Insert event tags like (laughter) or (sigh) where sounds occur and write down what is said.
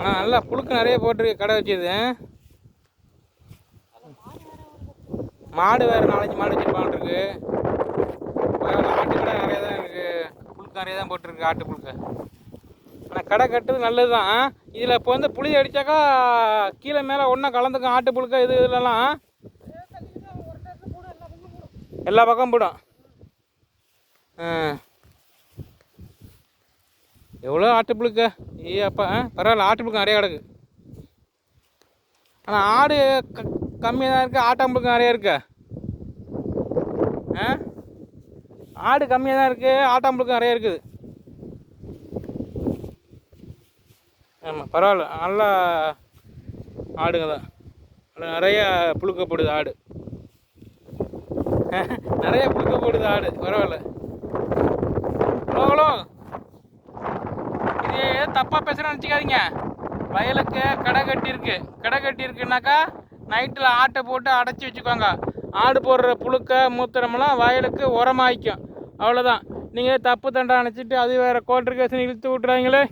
ஆனால் நல்லா புழுக்கு நிறைய போட்டிருக்கு கடை வச்சது. மாடு வேறு நாலஞ்சு மாடு வச்சுருப்பான் இருக்கு பரவாயில்ல, ஆட்டு கடை நிறைய தான் இருக்கு. புழுக்கு நிறைய தான் போட்டிருக்கு ஆட்டு புழுக்கு. ஆனால் கடை கட்டுறது நல்லது தான் இதில் இப்போ வந்து புளி அடித்தாக்கா கீழே மேலே ஒன்றா கலந்துக்கும் ஆட்டு புழுக்க இது இதுலலாம். எல்லா பக்கம் போடும். ஆ. எவ்வளோ ஆட்டு புழுக்க? ஏ அப்பா ஆ? பரவாயில்ல ஆட்டு புழுக்க நிறைய கிடக்கு. ஆனால் ஆடு க கம்மியாக தான் இருக்குது ஆட்டாம்புழுக்க நிறைய இருக்கு? ஆ? ஆடு கம்மியாக தான் இருக்குது ஆட்டாம்புழுக்கம் நிறைய இருக்குது. ஆமாம் பரவாயில்ல நல்லா ஆடுங்க தான். நிறையா நிறைய புழுக்க போடுது ஆடு. (laughs) நிறைய புழுக்க போடுது ஆடு பரவாயில்ல. தப்பாக பேசுகிறேன்னு நினச்சிக்காதீங்க. வயலுக்கு கடை கட்டியிருக்கு. கடை கட்டியிருக்குனாக்கா நைட்டில் ஆட்டை போட்டு அடைச்சி வச்சுக்கோங்க. ஆடு போடுற புழுக்க மூத்திரமெல்லாம் வயலுக்கு உரமாய்க்கும். அவ்வளோதான் நீங்கள் தப்பு தண்டா நினச்சிட்டு அது வேறு கோர்ட்டு கேஸ் இழுத்து விட்றாங்களே